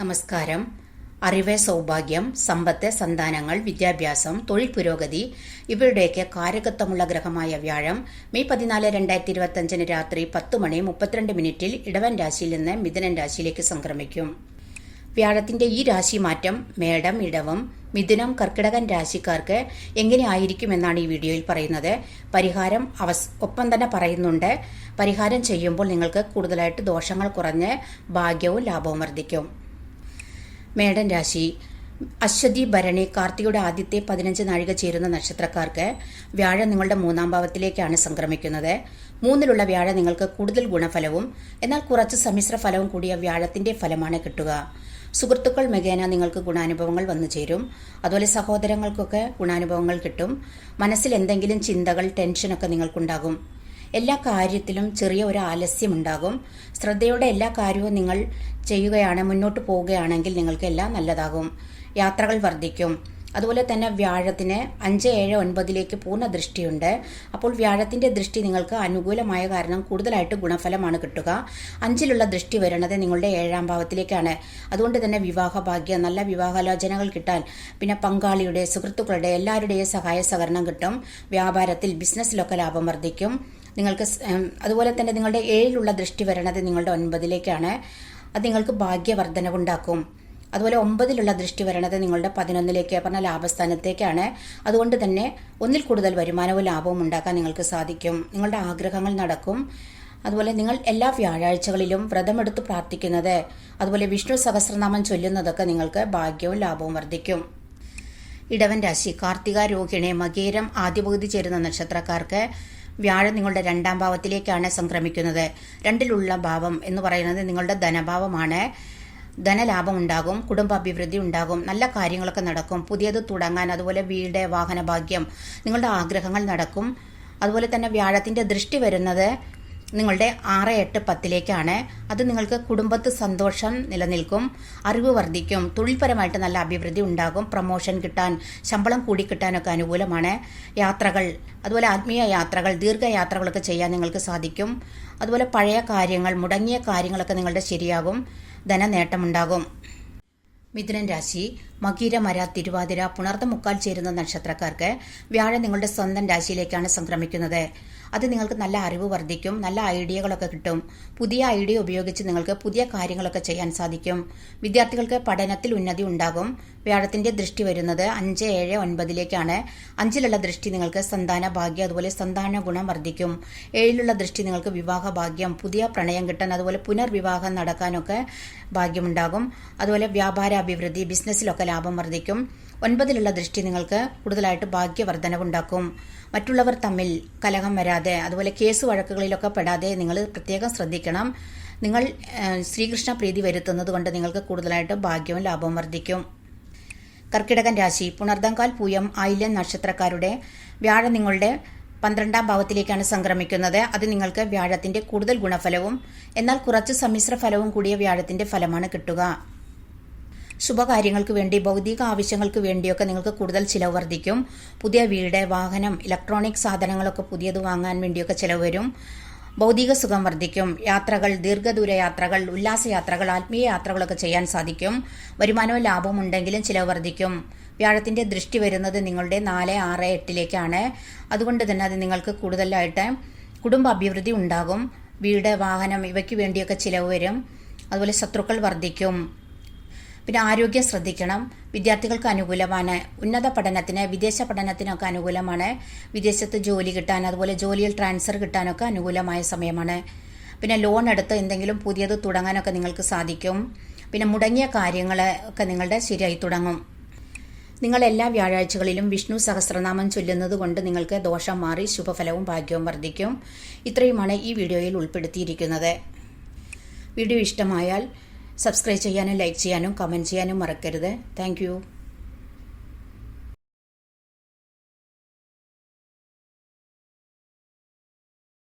നമസ്കാരം. അറിവ് സൗഭാഗ്യം സമ്പത്ത് സന്താനങ്ങൾ വിദ്യാഭ്യാസം തൊഴിൽ പുരോഗതി ഇവരുടെയൊക്കെ കാരകത്വമുള്ള ഗ്രഹമായ വ്യാഴം മെയ് പതിനാല് രണ്ടായിരത്തി ഇരുപത്തഞ്ചിന് രാത്രി പത്ത് മണി മുപ്പത്തിരണ്ട് മിനിറ്റിൽ ഇടവൻ രാശിയിൽ നിന്ന് മിഥുനൻ രാശിയിലേക്ക് സംക്രമിക്കും. വ്യാഴത്തിന്റെ ഈ രാശി മാറ്റം മേടം ഇടവം മിഥുനം കർക്കിടകൻ രാശിക്കാർക്ക് എങ്ങനെയായിരിക്കുമെന്നാണ് ഈ വീഡിയോയിൽ പറയുന്നത്. പരിഹാരം അവസ് ഒപ്പം തന്നെ പറയുന്നുണ്ട്. പരിഹാരം ചെയ്യുമ്പോൾ നിങ്ങൾക്ക് കൂടുതലായിട്ട് ദോഷങ്ങൾ കുറഞ്ഞ് ഭാഗ്യവും ലാഭവും വർദ്ധിക്കും. മേടൻ രാശി. അശ്വതി ഭരണി കാർത്തികയുടെ ആദ്യത്തെ പതിനഞ്ച് നാഴിക ചേരുന്ന നക്ഷത്രക്കാർക്ക് വ്യാഴം നിങ്ങളുടെ മൂന്നാം ഭാവത്തിലേക്കാണ് സംക്രമിക്കുന്നത്. മൂന്നിലുള്ള വ്യാഴം നിങ്ങൾക്ക് കൂടുതൽ ഗുണഫലവും എന്നാൽ കുറച്ച് സമ്മിശ്ര ഫലവും കൂടിയ വ്യാഴത്തിന്റെ ഫലമാണ് കിട്ടുക. സുഹൃത്തുക്കൾ മുഖേന നിങ്ങൾക്ക് ഗുണാനുഭവങ്ങൾ വന്നു ചേരും. അതുപോലെ സഹോദരങ്ങൾക്കൊക്കെ ഗുണാനുഭവങ്ങൾ കിട്ടും. മനസ്സിൽ എന്തെങ്കിലും ചിന്തകൾ ടെൻഷനൊക്കെ നിങ്ങൾക്കുണ്ടാകും. എല്ലാ കാര്യത്തിലും ചെറിയ ഒരു ആലസ്യമുണ്ടാകും. ശ്രദ്ധയോടെ എല്ലാ കാര്യവും നിങ്ങൾ ചെയ്യുകയാണ് മുന്നോട്ട് പോവുകയാണെങ്കിൽ നിങ്ങൾക്ക് എല്ലാം നല്ലതാകും. യാത്രകൾ വർദ്ധിക്കും. അതുപോലെ തന്നെ വ്യാഴത്തിന് അഞ്ച് ഏഴ് ഒൻപതിലേക്ക് പൂർണ ദൃഷ്ടിയുണ്ട്. അപ്പോൾ വ്യാഴത്തിന്റെ ദൃഷ്ടി നിങ്ങൾക്ക് അനുകൂലമായ കാരണം കൂടുതലായിട്ട് ഗുണഫലമാണ് കിട്ടുക. അഞ്ചിലുള്ള ദൃഷ്ടി വരുന്നത് നിങ്ങളുടെ ഏഴാം ഭാവത്തിലേക്കാണ്. അതുകൊണ്ട് തന്നെ വിവാഹ ഭാഗ്യം നല്ല വിവാഹാലോചനകൾ കിട്ടാൻ പിന്നെ പങ്കാളിയുടെ സുഹൃത്തുക്കളുടെ എല്ലാവരുടെയും സഹായ സഹകരണം കിട്ടും. വ്യാപാരത്തിൽ ബിസിനസ്സിലൊക്കെ ലാഭം വർദ്ധിക്കും. നിങ്ങൾക്ക് അതുപോലെ തന്നെ നിങ്ങളുടെ ഏഴിലുള്ള ദൃഷ്ടി വരണത് നിങ്ങളുടെ ഒൻപതിലേക്കാണ്. അത് നിങ്ങൾക്ക് ഭാഗ്യവർദ്ധന ഭാഗ്യവർദ്ധനവുണ്ടാക്കും. അതുപോലെ ഒമ്പതിലുള്ള ദൃഷ്ടി വരണത് നിങ്ങളുടെ പതിനൊന്നിലേക്ക് പറഞ്ഞ ലാഭസ്ഥാനത്തേക്കാണ്. അതുകൊണ്ട് തന്നെ ഒന്നിൽ കൂടുതൽ വരുമാനവും ലാഭവും ഉണ്ടാക്കാൻ നിങ്ങൾക്ക് സാധിക്കും. നിങ്ങളുടെ ആഗ്രഹങ്ങൾ നടക്കും. അതുപോലെ നിങ്ങൾ എല്ലാ വ്യാഴാഴ്ചകളിലും വ്രതമെടുത്ത് പ്രാർത്ഥിക്കുന്നത് അതുപോലെ വിഷ്ണു സഹസ്രനാമം ചൊല്ലുന്നതൊക്കെ നിങ്ങൾക്ക് ഭാഗ്യവും ലാഭവും വർദ്ധിക്കും. ഇടവൻ രാശി കാർത്തിക രോഹിണി മകേരം ആദ്യപകുതി ചേരുന്ന നക്ഷത്രക്കാർക്ക് വ്യാഴം നിങ്ങളുടെ രണ്ടാം ഭാവത്തിലേക്കാണ് സംക്രമിക്കുന്നത്. രണ്ടിലുള്ള ഭാവം എന്ന് പറയുന്നത് നിങ്ങളുടെ ധനഭാവമാണ്. ധനലാഭം ഉണ്ടാകും കുടുംബാഭിവൃദ്ധി ഉണ്ടാകും നല്ല കാര്യങ്ങളൊക്കെ നടക്കും. പുതിയത് തുടങ്ങാൻ അതുപോലെ വീട് വാഹനഭാഗ്യം നിങ്ങളുടെ ആഗ്രഹങ്ങൾ നടക്കും. അതുപോലെ തന്നെ വ്യാഴത്തിന്റെ ദൃഷ്ടി വരുന്നത് നിങ്ങളുടെ ആറ് എട്ട് പത്തിലേക്കാണ്. അത് നിങ്ങൾക്ക് കുടുംബത്ത് സന്തോഷം നിലനിൽക്കും അറിവ് വർദ്ധിക്കും തൊഴിൽപരമായിട്ട് നല്ല അഭിവൃദ്ധി ഉണ്ടാകും പ്രൊമോഷൻ കിട്ടാൻ ശമ്പളം കൂടി കിട്ടാനൊക്കെ അനുകൂലമാണ്. യാത്രകൾ അതുപോലെ ആത്മീയ യാത്രകൾ ദീർഘയാത്രകളൊക്കെ ചെയ്യാൻ നിങ്ങൾക്ക് സാധിക്കും. അതുപോലെ പഴയ കാര്യങ്ങൾ മുടങ്ങിയ കാര്യങ്ങളൊക്കെ നിങ്ങളുടെ ശരിയാകും ധനനേട്ടമുണ്ടാകും മിഥുനൻ രാശി മകീര മര തിരുവാതിര പുണർത്ത മുക്കാൽ ചേരുന്ന നക്ഷത്രക്കാർക്ക് വ്യാഴം നിങ്ങളുടെ സ്വന്തം രാശിയിലേക്കാണ് സംക്രമിക്കുന്നത്. അത് നിങ്ങൾക്ക് നല്ല അറിവ് വർദ്ധിക്കും നല്ല ഐഡിയകളൊക്കെ കിട്ടും. പുതിയ ഐഡിയ ഉപയോഗിച്ച് നിങ്ങൾക്ക് പുതിയ കാര്യങ്ങളൊക്കെ ചെയ്യാൻ സാധിക്കും. വിദ്യാർത്ഥികൾക്ക് പഠനത്തിൽ ഉന്നതി ഉണ്ടാകും. വ്യാഴത്തിന്റെ ദൃഷ്ടി വരുന്നത് അഞ്ച് ഏഴ് ഒൻപതിലേക്കാണ്. അഞ്ചിലുള്ള ദൃഷ്ടി നിങ്ങൾക്ക് സന്താന ഭാഗ്യം അതുപോലെ സന്താന ഗുണം വർദ്ധിക്കും. ഏഴിലുള്ള ദൃഷ്ടി നിങ്ങൾക്ക് വിവാഹ ഭാഗ്യം പുതിയ പ്രണയം കിട്ടാൻ അതുപോലെ പുനർവിവാഹം നടക്കാനൊക്കെ ഭാഗ്യമുണ്ടാകും. അതുപോലെ വ്യാപാര അഭിവൃദ്ധി ബിസിനസ്സിലൊക്കെ ലാഭം വർദ്ധിക്കും. ഒൻപതിലുള്ള ദൃഷ്ടി നിങ്ങൾക്ക് കൂടുതലായിട്ട് ഭാഗ്യവർദ്ധനവുണ്ടാക്കും. മറ്റുള്ളവർ തമ്മിൽ കലഹം വരാതെ അതുപോലെ കേസ് വഴക്കുകളിലൊക്കെ പെടാതെ നിങ്ങൾ പ്രത്യേകം ശ്രദ്ധിക്കണം. നിങ്ങൾ ശ്രീകൃഷ്ണ പ്രീതി വരുത്തുന്നത് കൊണ്ട് നിങ്ങൾക്ക് കൂടുതലായിട്ട് ഭാഗ്യവും ലാഭവും വർദ്ധിക്കും. കർക്കിടകൻ രാശി പുണർദങ്കാൽ പൂയം ആയില്യം നക്ഷത്രക്കാരുടെ വ്യാഴം നിങ്ങളുടെ പന്ത്രണ്ടാം ഭാവത്തിലേക്കാണ് സംക്രമിക്കുന്നത്. അത് നിങ്ങൾക്ക് വ്യാഴത്തിന്റെ കൂടുതൽ ഗുണഫലവും എന്നാൽ കുറച്ച് സമ്മിശ്ര ഫലവും കൂടിയ വ്യാഴത്തിന്റെ ഫലമാണ് കിട്ടുക. ശുഭകാര്യങ്ങൾക്ക് വേണ്ടി ഭൗതിക ആവശ്യങ്ങൾക്ക് വേണ്ടിയൊക്കെ നിങ്ങൾക്ക് കൂടുതൽ ചിലവ് വർദ്ധിക്കും. പുതിയ വീട് വാഹനം ഇലക്ട്രോണിക് സാധനങ്ങളൊക്കെ പുതിയത് വാങ്ങാൻ വേണ്ടിയൊക്കെ ചിലവ് വരും. ഭൗതിക സുഖം വർദ്ധിക്കും. യാത്രകൾ ദീർഘദൂര യാത്രകൾ ഉല്ലാസയാത്രകൾ ആത്മീയ യാത്രകളൊക്കെ ചെയ്യാൻ സാധിക്കും. വരുമാനവും ലാഭവും ഉണ്ടെങ്കിലും ചിലവ് വർദ്ധിക്കും. വ്യാഴത്തിന്റെ ദൃഷ്ടി വരുന്നത് നിങ്ങളുടെ നാല് ആറ് എട്ടിലേക്കാണ്. അതുകൊണ്ട് തന്നെ അത് നിങ്ങൾക്ക് കൂടുതലായിട്ട് കുടുംബ അഭിവൃദ്ധി ഉണ്ടാകും. വീട് വാഹനം ഇവയ്ക്ക് വേണ്ടിയൊക്കെ ചിലവ് വരും. അതുപോലെ ശത്രുക്കൾ വർദ്ധിക്കും. പിന്നെ ആരോഗ്യം ശ്രദ്ധിക്കണം. വിദ്യാർത്ഥികൾക്ക് അനുകൂലമാണ്. ഉന്നത പഠനത്തിന് വിദേശ പഠനത്തിനൊക്കെ അനുകൂലമാണ്. വിദേശത്ത് ജോലി കിട്ടാൻ അതുപോലെ ജോലിയിൽ ട്രാൻസ്ഫർ കിട്ടാനൊക്കെ അനുകൂലമായ സമയമാണ്. പിന്നെ ലോൺ എടുത്ത് എന്തെങ്കിലും പുതിയത് തുടങ്ങാനൊക്കെ നിങ്ങൾക്ക് സാധിക്കും. പിന്നെ മുടങ്ങിയ കാര്യങ്ങൾ ഒക്കെ നിങ്ങളുടെ ശരിയായി തുടങ്ങും. നിങ്ങൾ എല്ലാ വ്യാഴാഴ്ചകളിലും വിഷ്ണു സഹസ്രനാമം ചൊല്ലുന്നത് കൊണ്ട് നിങ്ങൾക്ക് ദോഷം മാറി ശുഭഫലവും ഭാഗ്യവും വർദ്ധിക്കും. ഇത്രയുമാണ് ഈ വീഡിയോയിൽ ഉൾപ്പെടുത്തിയിരിക്കുന്നത്. വീഡിയോ ഇഷ്ടമായാൽ സബ്സ്ക്രൈബ് ചെയ്യാനും ലൈക്ക് ചെയ്യാനും കമന്റ് ചെയ്യാനും മറക്കരുത്. താങ്ക്